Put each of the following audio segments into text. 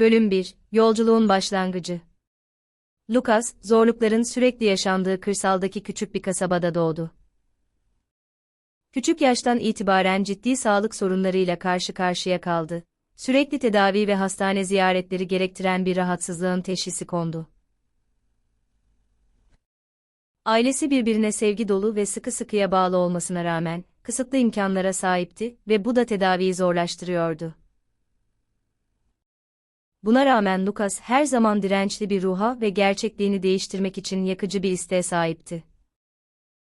Bölüm 1 Yolculuğun başlangıcı Lucas, zorlukların sürekli yaşandığı kırsaldaki küçük bir kasabada doğdu. Küçük yaştan itibaren ciddi sağlık sorunlarıyla karşı karşıya kaldı. Sürekli tedavi ve hastane ziyaretleri gerektiren bir rahatsızlığın teşhisi kondu. Ailesi birbirine sevgi dolu ve sıkı sıkıya bağlı olmasına rağmen, kısıtlı imkanlara sahipti ve bu da tedaviyi zorlaştırıyordu. Buna rağmen Lucas her zaman dirençli bir ruha ve gerçekliğini değiştirmek için yakıcı bir isteğe sahipti.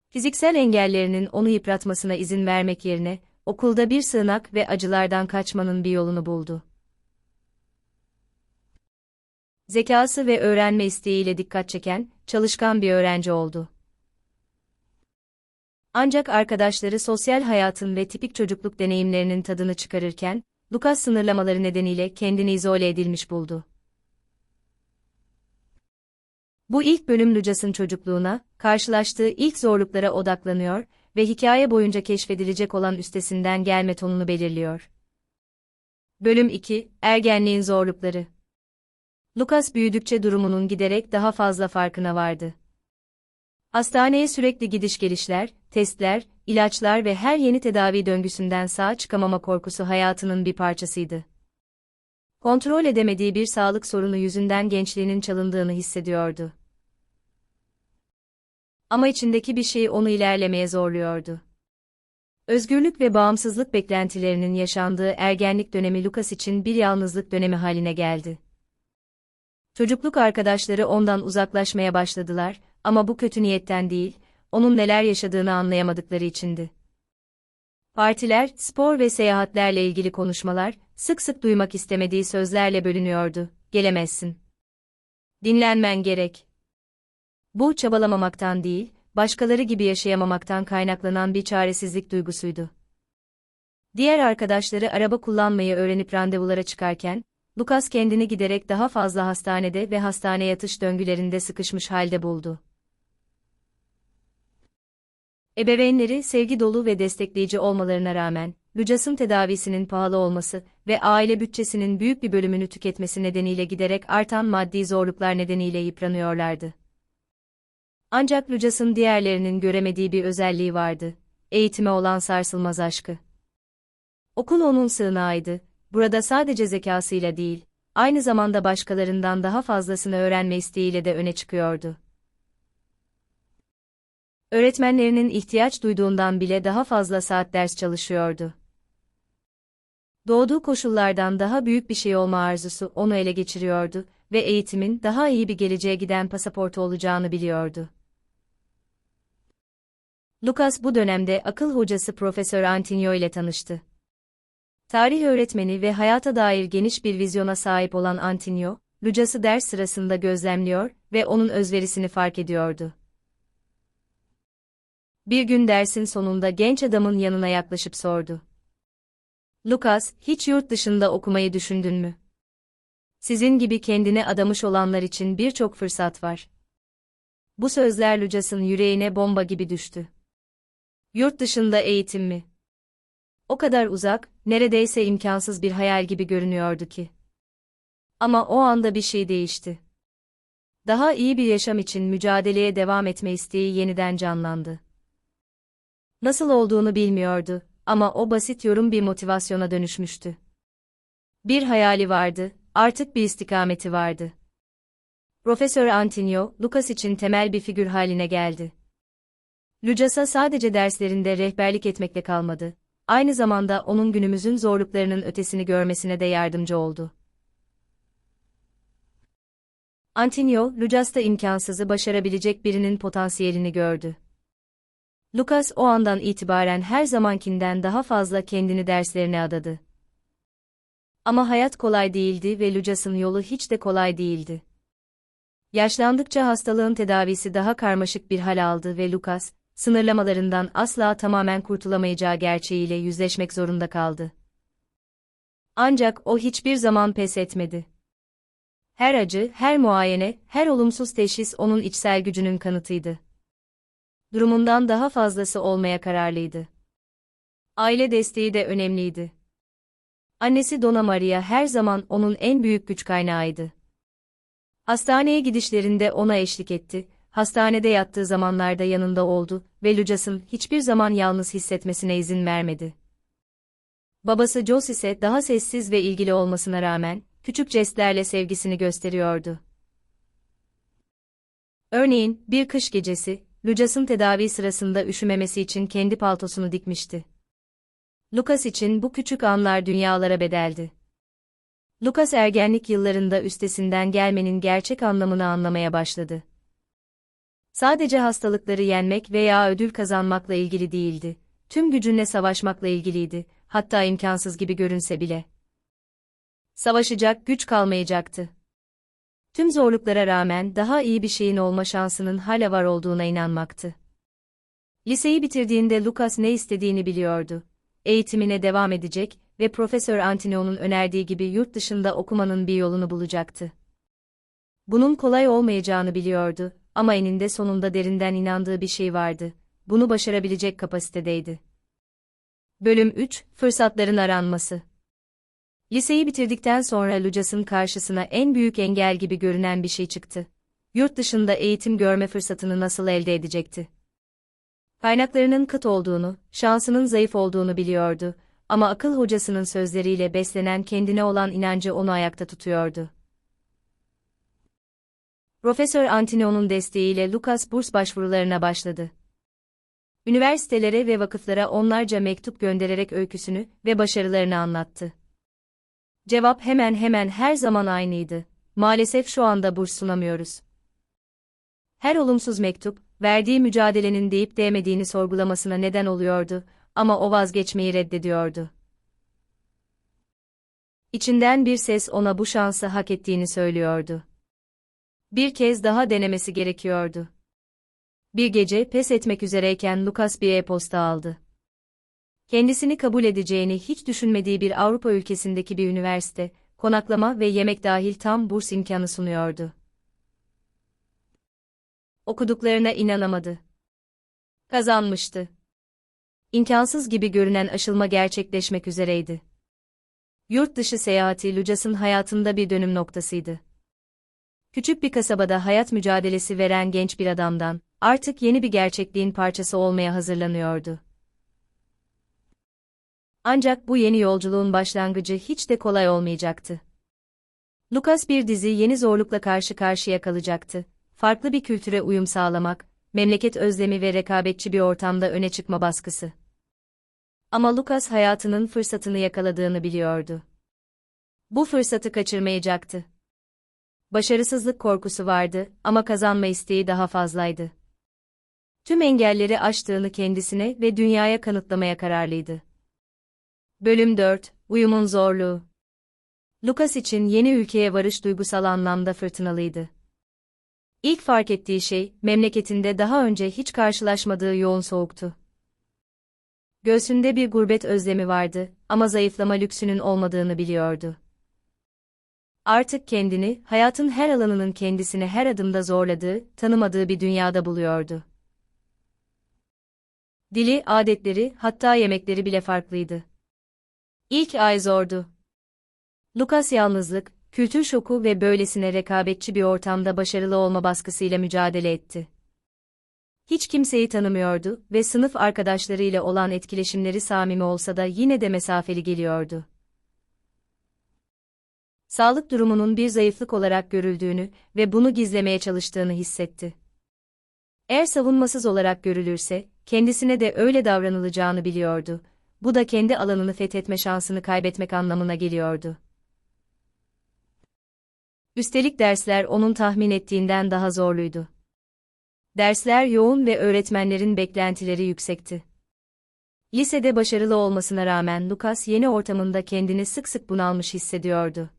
Fiziksel engellerinin onu yıpratmasına izin vermek yerine, okulda bir sığınak ve acılardan kaçmanın bir yolunu buldu. Zekası ve öğrenme isteğiyle dikkat çeken, çalışkan bir öğrenci oldu. Ancak arkadaşları sosyal hayatın ve tipik çocukluk deneyimlerinin tadını çıkarırken, Lucas sınırlamaları nedeniyle kendini izole edilmiş buldu. Bu ilk bölüm Lucas'ın çocukluğuna, karşılaştığı ilk zorluklara odaklanıyor ve hikaye boyunca keşfedilecek olan üstesinden gelme tonunu belirliyor. Bölüm 2, Ergenliğin Zorlukları Lucas büyüdükçe durumunun giderek daha fazla farkına vardı. Hastaneye sürekli gidiş gelişler, testler, ilaçlar ve her yeni tedavi döngüsünden sağ çıkamama korkusu hayatının bir parçasıydı. Kontrol edemediği bir sağlık sorunu yüzünden gençliğinin çalındığını hissediyordu. Ama içindeki bir şey onu ilerlemeye zorluyordu. Özgürlük ve bağımsızlık beklentilerinin yaşandığı ergenlik dönemi Lucas için bir yalnızlık dönemi haline geldi. Çocukluk arkadaşları ondan uzaklaşmaya başladılar ama bu kötü niyetten değil, onun neler yaşadığını anlayamadıkları içindi. Partiler, spor ve seyahatlerle ilgili konuşmalar, sık sık duymak istemediği sözlerle bölünüyordu. Gelemezsin. Dinlenmen gerek. Bu çabalamamaktan değil, başkaları gibi yaşayamamaktan kaynaklanan bir çaresizlik duygusuydu. Diğer arkadaşları araba kullanmayı öğrenip randevulara çıkarken, Lucas kendini giderek daha fazla hastanede ve hastane yatış döngülerinde sıkışmış halde buldu. Ebeveynleri sevgi dolu ve destekleyici olmalarına rağmen, Lucas'ın tedavisinin pahalı olması ve aile bütçesinin büyük bir bölümünü tüketmesi nedeniyle giderek artan maddi zorluklar nedeniyle yıpranıyorlardı. Ancak Lucas'ın diğerlerinin göremediği bir özelliği vardı, eğitime olan sarsılmaz aşkı. Okul onun sığınağıydı, burada sadece zekasıyla değil, aynı zamanda başkalarından daha fazlasını öğrenme isteğiyle de öne çıkıyordu öğretmenlerinin ihtiyaç duyduğundan bile daha fazla saat ders çalışıyordu. Doğduğu koşullardan daha büyük bir şey olma arzusu onu ele geçiriyordu ve eğitimin daha iyi bir geleceğe giden pasaportu olacağını biliyordu. Lucas bu dönemde akıl hocası Profesör Antinio ile tanıştı. Tarih öğretmeni ve hayata dair geniş bir vizyona sahip olan Antinio, Lucas'ı ders sırasında gözlemliyor ve onun özverisini fark ediyordu. Bir gün dersin sonunda genç adamın yanına yaklaşıp sordu. Lucas, hiç yurt dışında okumayı düşündün mü? Sizin gibi kendine adamış olanlar için birçok fırsat var. Bu sözler Lucas'ın yüreğine bomba gibi düştü. Yurt dışında eğitim mi? O kadar uzak, neredeyse imkansız bir hayal gibi görünüyordu ki. Ama o anda bir şey değişti. Daha iyi bir yaşam için mücadeleye devam etme isteği yeniden canlandı. Nasıl olduğunu bilmiyordu ama o basit yorum bir motivasyona dönüşmüştü. Bir hayali vardı, artık bir istikameti vardı. Profesör Antonio, Lucas için temel bir figür haline geldi. Lucas'a sadece derslerinde rehberlik etmekle kalmadı, aynı zamanda onun günümüzün zorluklarının ötesini görmesine de yardımcı oldu. Antonio, Lucas'ta imkansızı başarabilecek birinin potansiyelini gördü. Lucas o andan itibaren her zamankinden daha fazla kendini derslerine adadı. Ama hayat kolay değildi ve Lucas'ın yolu hiç de kolay değildi. Yaşlandıkça hastalığın tedavisi daha karmaşık bir hal aldı ve Lucas, sınırlamalarından asla tamamen kurtulamayacağı gerçeğiyle yüzleşmek zorunda kaldı. Ancak o hiçbir zaman pes etmedi. Her acı, her muayene, her olumsuz teşhis onun içsel gücünün kanıtıydı durumundan daha fazlası olmaya kararlıydı. Aile desteği de önemliydi. Annesi Donna Maria her zaman onun en büyük güç kaynağıydı. Hastaneye gidişlerinde ona eşlik etti, hastanede yattığı zamanlarda yanında oldu ve Lucas'ın hiçbir zaman yalnız hissetmesine izin vermedi. Babası Joss ise daha sessiz ve ilgili olmasına rağmen, küçük jestlerle sevgisini gösteriyordu. Örneğin, bir kış gecesi, Lucas'ın tedavi sırasında üşümemesi için kendi paltosunu dikmişti. Lucas için bu küçük anlar dünyalara bedeldi. Lucas ergenlik yıllarında üstesinden gelmenin gerçek anlamını anlamaya başladı. Sadece hastalıkları yenmek veya ödül kazanmakla ilgili değildi, tüm gücünle savaşmakla ilgiliydi, hatta imkansız gibi görünse bile. Savaşacak güç kalmayacaktı. Tüm zorluklara rağmen daha iyi bir şeyin olma şansının hala var olduğuna inanmaktı. Liseyi bitirdiğinde Lucas ne istediğini biliyordu. Eğitimine devam edecek ve Profesör Antinio'nun önerdiği gibi yurt dışında okumanın bir yolunu bulacaktı. Bunun kolay olmayacağını biliyordu ama eninde sonunda derinden inandığı bir şey vardı. Bunu başarabilecek kapasitedeydi. Bölüm 3 Fırsatların aranması Liseyi bitirdikten sonra Lucas'ın karşısına en büyük engel gibi görünen bir şey çıktı. Yurt dışında eğitim görme fırsatını nasıl elde edecekti? Kaynaklarının kıt olduğunu, şansının zayıf olduğunu biliyordu ama akıl hocasının sözleriyle beslenen kendine olan inancı onu ayakta tutuyordu. Profesör Antinio'nun desteğiyle Lucas burs başvurularına başladı. Üniversitelere ve vakıflara onlarca mektup göndererek öyküsünü ve başarılarını anlattı. Cevap hemen hemen her zaman aynıydı. Maalesef şu anda burs sunamıyoruz. Her olumsuz mektup, verdiği mücadelenin deyip değmediğini sorgulamasına neden oluyordu ama o vazgeçmeyi reddediyordu. İçinden bir ses ona bu şansı hak ettiğini söylüyordu. Bir kez daha denemesi gerekiyordu. Bir gece pes etmek üzereyken Lucas bir e-posta aldı. Kendisini kabul edeceğini hiç düşünmediği bir Avrupa ülkesindeki bir üniversite, konaklama ve yemek dahil tam burs imkanı sunuyordu. Okuduklarına inanamadı. Kazanmıştı. İmkansız gibi görünen aşılma gerçekleşmek üzereydi. Yurt dışı seyahati Lucas'ın hayatında bir dönüm noktasıydı. Küçük bir kasabada hayat mücadelesi veren genç bir adamdan, artık yeni bir gerçekliğin parçası olmaya hazırlanıyordu. Ancak bu yeni yolculuğun başlangıcı hiç de kolay olmayacaktı. Lucas bir dizi yeni zorlukla karşı karşıya kalacaktı. Farklı bir kültüre uyum sağlamak, memleket özlemi ve rekabetçi bir ortamda öne çıkma baskısı. Ama Lucas hayatının fırsatını yakaladığını biliyordu. Bu fırsatı kaçırmayacaktı. Başarısızlık korkusu vardı ama kazanma isteği daha fazlaydı. Tüm engelleri aştığını kendisine ve dünyaya kanıtlamaya kararlıydı. Bölüm 4 Uyumun zorluğu Lucas için yeni ülkeye varış duygusal anlamda fırtınalıydı. İlk fark ettiği şey, memleketinde daha önce hiç karşılaşmadığı yoğun soğuktu. Göğsünde bir gurbet özlemi vardı ama zayıflama lüksünün olmadığını biliyordu. Artık kendini, hayatın her alanının kendisini her adımda zorladığı, tanımadığı bir dünyada buluyordu. Dili, adetleri, hatta yemekleri bile farklıydı. İlk ay zordu. Lucas yalnızlık, kültür şoku ve böylesine rekabetçi bir ortamda başarılı olma baskısıyla mücadele etti. Hiç kimseyi tanımıyordu ve sınıf arkadaşlarıyla olan etkileşimleri samimi olsa da yine de mesafeli geliyordu. Sağlık durumunun bir zayıflık olarak görüldüğünü ve bunu gizlemeye çalıştığını hissetti. Eğer savunmasız olarak görülürse, kendisine de öyle davranılacağını biliyordu. Bu da kendi alanını fethetme şansını kaybetmek anlamına geliyordu. Üstelik dersler onun tahmin ettiğinden daha zorluydu. Dersler yoğun ve öğretmenlerin beklentileri yüksekti. Lisede başarılı olmasına rağmen Lucas yeni ortamında kendini sık sık bunalmış hissediyordu.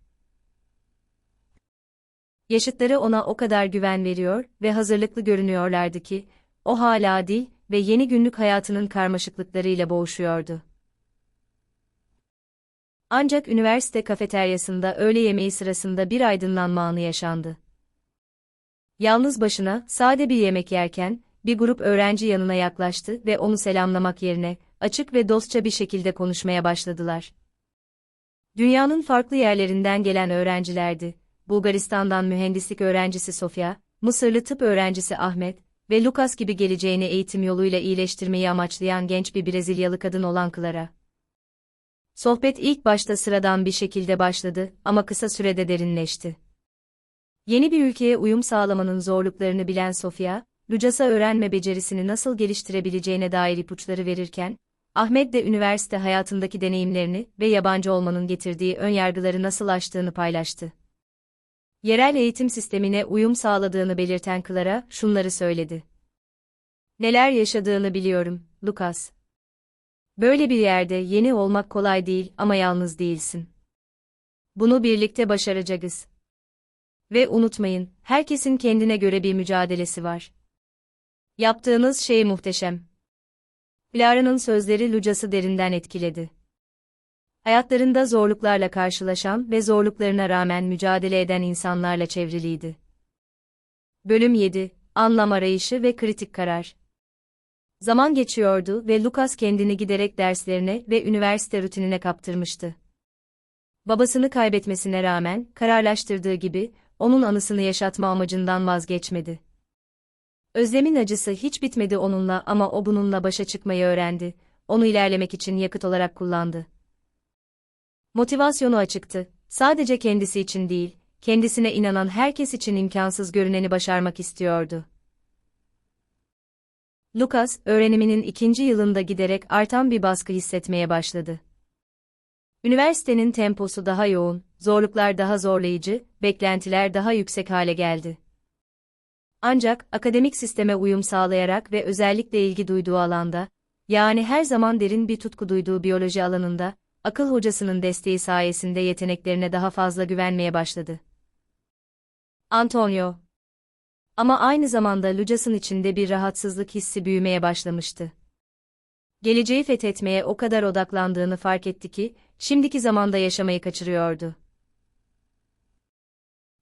Yaşıtları ona o kadar güven veriyor ve hazırlıklı görünüyorlardı ki, o hala değil ve yeni günlük hayatının karmaşıklıklarıyla boğuşuyordu. Ancak üniversite kafeteryasında öğle yemeği sırasında bir aydınlanma anı yaşandı. Yalnız başına, sade bir yemek yerken, bir grup öğrenci yanına yaklaştı ve onu selamlamak yerine, açık ve dostça bir şekilde konuşmaya başladılar. Dünyanın farklı yerlerinden gelen öğrencilerdi. Bulgaristan'dan mühendislik öğrencisi Sofia, Mısırlı tıp öğrencisi Ahmet ve Lucas gibi geleceğini eğitim yoluyla iyileştirmeyi amaçlayan genç bir Brezilyalı kadın olan Clara. Sohbet ilk başta sıradan bir şekilde başladı ama kısa sürede derinleşti. Yeni bir ülkeye uyum sağlamanın zorluklarını bilen Sofia, Lucas'a öğrenme becerisini nasıl geliştirebileceğine dair ipuçları verirken, Ahmet de üniversite hayatındaki deneyimlerini ve yabancı olmanın getirdiği önyargıları nasıl aştığını paylaştı. Yerel eğitim sistemine uyum sağladığını belirten Clara, şunları söyledi. Neler yaşadığını biliyorum, Lucas. Böyle bir yerde yeni olmak kolay değil ama yalnız değilsin. Bunu birlikte başaracağız. Ve unutmayın, herkesin kendine göre bir mücadelesi var. Yaptığınız şey muhteşem. Clara'nın sözleri Lucas'ı derinden etkiledi. Hayatlarında zorluklarla karşılaşan ve zorluklarına rağmen mücadele eden insanlarla çevriliydi. Bölüm 7 Anlam arayışı ve kritik karar. Zaman geçiyordu ve Lucas kendini giderek derslerine ve üniversite rutinine kaptırmıştı. Babasını kaybetmesine rağmen, kararlaştırdığı gibi, onun anısını yaşatma amacından vazgeçmedi. Özlem'in acısı hiç bitmedi onunla ama o bununla başa çıkmayı öğrendi, onu ilerlemek için yakıt olarak kullandı. Motivasyonu açıktı, sadece kendisi için değil, kendisine inanan herkes için imkansız görüneni başarmak istiyordu. Lucas, öğreniminin ikinci yılında giderek artan bir baskı hissetmeye başladı. Üniversitenin temposu daha yoğun, zorluklar daha zorlayıcı, beklentiler daha yüksek hale geldi. Ancak akademik sisteme uyum sağlayarak ve özellikle ilgi duyduğu alanda, yani her zaman derin bir tutku duyduğu biyoloji alanında, akıl hocasının desteği sayesinde yeteneklerine daha fazla güvenmeye başladı. Antonio Ama aynı zamanda Lucas'ın içinde bir rahatsızlık hissi büyümeye başlamıştı. Geleceği fethetmeye o kadar odaklandığını fark etti ki, şimdiki zamanda yaşamayı kaçırıyordu.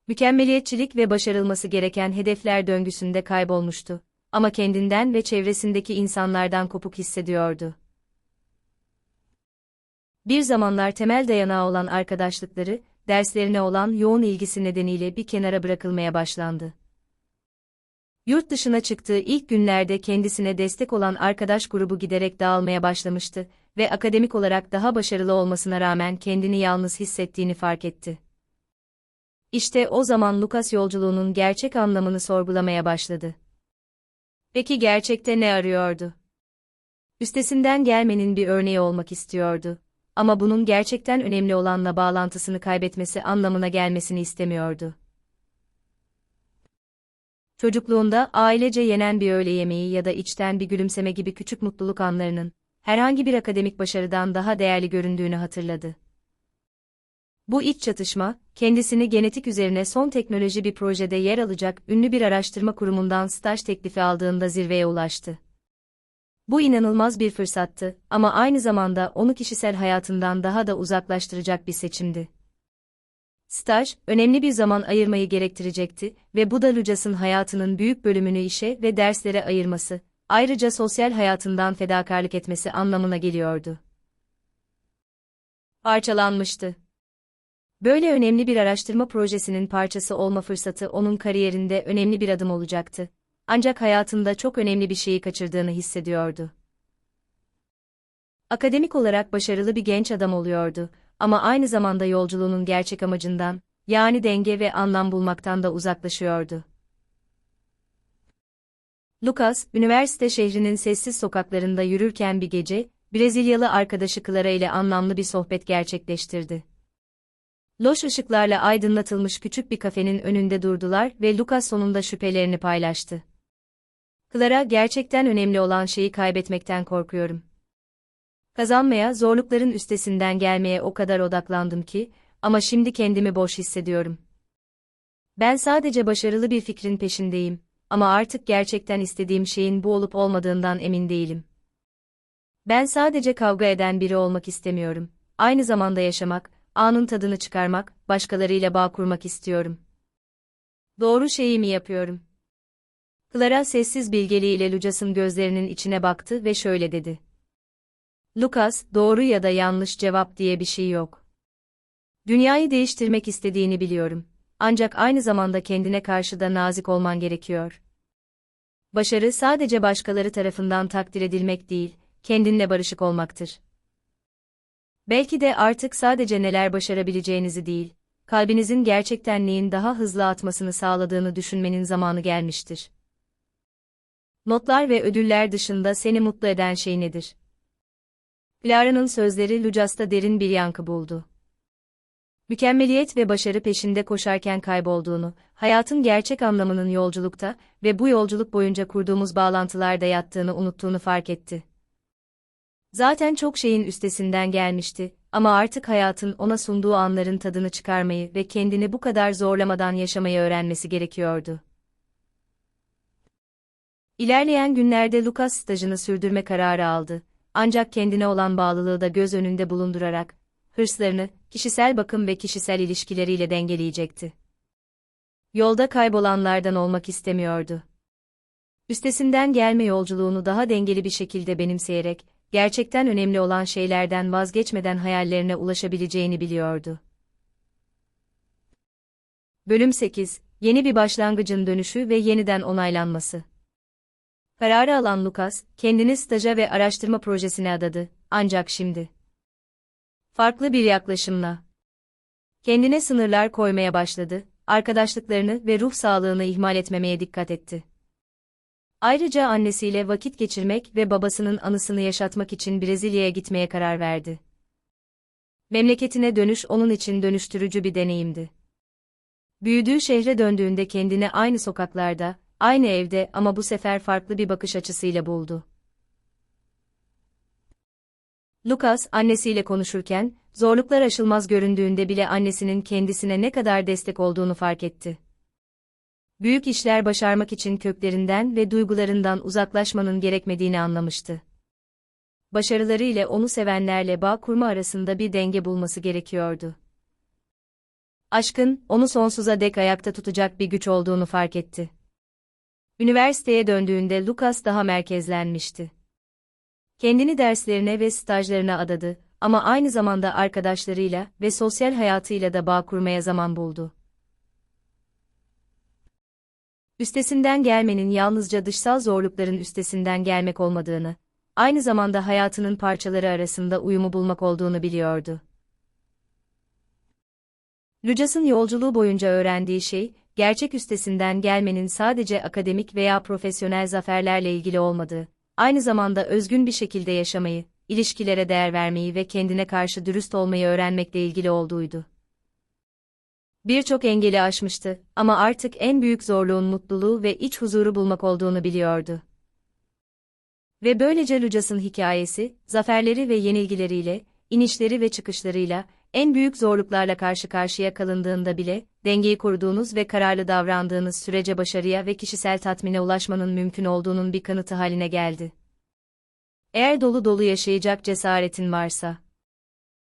Mükemmeliyetçilik ve başarılması gereken hedefler döngüsünde kaybolmuştu. Ama kendinden ve çevresindeki insanlardan kopuk hissediyordu. Bir zamanlar temel dayanağı olan arkadaşlıkları, derslerine olan yoğun ilgisi nedeniyle bir kenara bırakılmaya başlandı. Yurt dışına çıktığı ilk günlerde kendisine destek olan arkadaş grubu giderek dağılmaya başlamıştı ve akademik olarak daha başarılı olmasına rağmen kendini yalnız hissettiğini fark etti. İşte o zaman Lucas yolculuğunun gerçek anlamını sorgulamaya başladı. Peki gerçekte ne arıyordu? Üstesinden gelmenin bir örneği olmak istiyordu. Ama bunun gerçekten önemli olanla bağlantısını kaybetmesi anlamına gelmesini istemiyordu. Çocukluğunda ailece yenen bir öğle yemeği ya da içten bir gülümseme gibi küçük mutluluk anlarının, herhangi bir akademik başarıdan daha değerli göründüğünü hatırladı. Bu iç çatışma, kendisini genetik üzerine son teknoloji bir projede yer alacak ünlü bir araştırma kurumundan staj teklifi aldığında zirveye ulaştı. Bu inanılmaz bir fırsattı ama aynı zamanda onu kişisel hayatından daha da uzaklaştıracak bir seçimdi. Staj, önemli bir zaman ayırmayı gerektirecekti ve bu da Lucas'ın hayatının büyük bölümünü işe ve derslere ayırması, ayrıca sosyal hayatından fedakarlık etmesi anlamına geliyordu. Parçalanmıştı. Böyle önemli bir araştırma projesinin parçası olma fırsatı onun kariyerinde önemli bir adım olacaktı. Ancak hayatında çok önemli bir şeyi kaçırdığını hissediyordu. Akademik olarak başarılı bir genç adam oluyordu ama aynı zamanda yolculuğunun gerçek amacından, yani denge ve anlam bulmaktan da uzaklaşıyordu. Lucas, üniversite şehrinin sessiz sokaklarında yürürken bir gece, Brezilyalı arkadaşı Clara ile anlamlı bir sohbet gerçekleştirdi. Loş ışıklarla aydınlatılmış küçük bir kafenin önünde durdular ve Lucas sonunda şüphelerini paylaştı. Clara gerçekten önemli olan şeyi kaybetmekten korkuyorum. Kazanmaya, zorlukların üstesinden gelmeye o kadar odaklandım ki, ama şimdi kendimi boş hissediyorum. Ben sadece başarılı bir fikrin peşindeyim, ama artık gerçekten istediğim şeyin bu olup olmadığından emin değilim. Ben sadece kavga eden biri olmak istemiyorum. Aynı zamanda yaşamak, anın tadını çıkarmak, başkalarıyla bağ kurmak istiyorum. Doğru şeyi mi yapıyorum? Clara sessiz bilgeliğiyle Lucas'ın gözlerinin içine baktı ve şöyle dedi. Lucas, doğru ya da yanlış cevap diye bir şey yok. Dünyayı değiştirmek istediğini biliyorum. Ancak aynı zamanda kendine karşı da nazik olman gerekiyor. Başarı sadece başkaları tarafından takdir edilmek değil, kendinle barışık olmaktır. Belki de artık sadece neler başarabileceğinizi değil, kalbinizin gerçekten neyin daha hızlı atmasını sağladığını düşünmenin zamanı gelmiştir. Notlar ve ödüller dışında seni mutlu eden şey nedir? Clara'nın sözleri Lucas'ta derin bir yankı buldu. Mükemmeliyet ve başarı peşinde koşarken kaybolduğunu, hayatın gerçek anlamının yolculukta ve bu yolculuk boyunca kurduğumuz bağlantılarda yattığını unuttuğunu fark etti. Zaten çok şeyin üstesinden gelmişti ama artık hayatın ona sunduğu anların tadını çıkarmayı ve kendini bu kadar zorlamadan yaşamayı öğrenmesi gerekiyordu. İlerleyen günlerde Lucas stajını sürdürme kararı aldı. Ancak kendine olan bağlılığı da göz önünde bulundurarak, hırslarını, kişisel bakım ve kişisel ilişkileriyle dengeleyecekti. Yolda kaybolanlardan olmak istemiyordu. Üstesinden gelme yolculuğunu daha dengeli bir şekilde benimseyerek, gerçekten önemli olan şeylerden vazgeçmeden hayallerine ulaşabileceğini biliyordu. Bölüm 8 Yeni bir başlangıcın dönüşü ve yeniden onaylanması. Kararı alan Lucas, kendini staja ve araştırma projesine adadı, ancak şimdi. Farklı bir yaklaşımla. Kendine sınırlar koymaya başladı, arkadaşlıklarını ve ruh sağlığını ihmal etmemeye dikkat etti. Ayrıca annesiyle vakit geçirmek ve babasının anısını yaşatmak için Brezilya'ya gitmeye karar verdi. Memleketine dönüş onun için dönüştürücü bir deneyimdi. Büyüdüğü şehre döndüğünde kendini aynı sokaklarda, aynı evde ama bu sefer farklı bir bakış açısıyla buldu. Lucas, annesiyle konuşurken, zorluklar aşılmaz göründüğünde bile annesinin kendisine ne kadar destek olduğunu fark etti. Büyük işler başarmak için köklerinden ve duygularından uzaklaşmanın gerekmediğini anlamıştı. Başarıları ile onu sevenlerle bağ kurma arasında bir denge bulması gerekiyordu. Aşkın, onu sonsuza dek ayakta tutacak bir güç olduğunu fark etti. Üniversiteye döndüğünde Lucas daha merkezlenmişti. Kendini derslerine ve stajlarına adadı ama aynı zamanda arkadaşlarıyla ve sosyal hayatıyla da bağ kurmaya zaman buldu. Üstesinden gelmenin yalnızca dışsal zorlukların üstesinden gelmek olmadığını, aynı zamanda hayatının parçaları arasında uyumu bulmak olduğunu biliyordu. Lucas'ın yolculuğu boyunca öğrendiği şey, gerçek üstesinden gelmenin sadece akademik veya profesyonel zaferlerle ilgili olmadığı, aynı zamanda özgün bir şekilde yaşamayı, ilişkilere değer vermeyi ve kendine karşı dürüst olmayı öğrenmekle ilgili olduğuydu. Birçok engeli aşmıştı ama artık en büyük zorluğun mutluluğu ve iç huzuru bulmak olduğunu biliyordu. Ve böylece Lucas'ın hikayesi, zaferleri ve yenilgileriyle, inişleri ve çıkışlarıyla, en büyük zorluklarla karşı karşıya kalındığında bile, dengeyi koruduğunuz ve kararlı davrandığınız sürece başarıya ve kişisel tatmine ulaşmanın mümkün olduğunun bir kanıtı haline geldi. Eğer dolu dolu yaşayacak cesaretin varsa,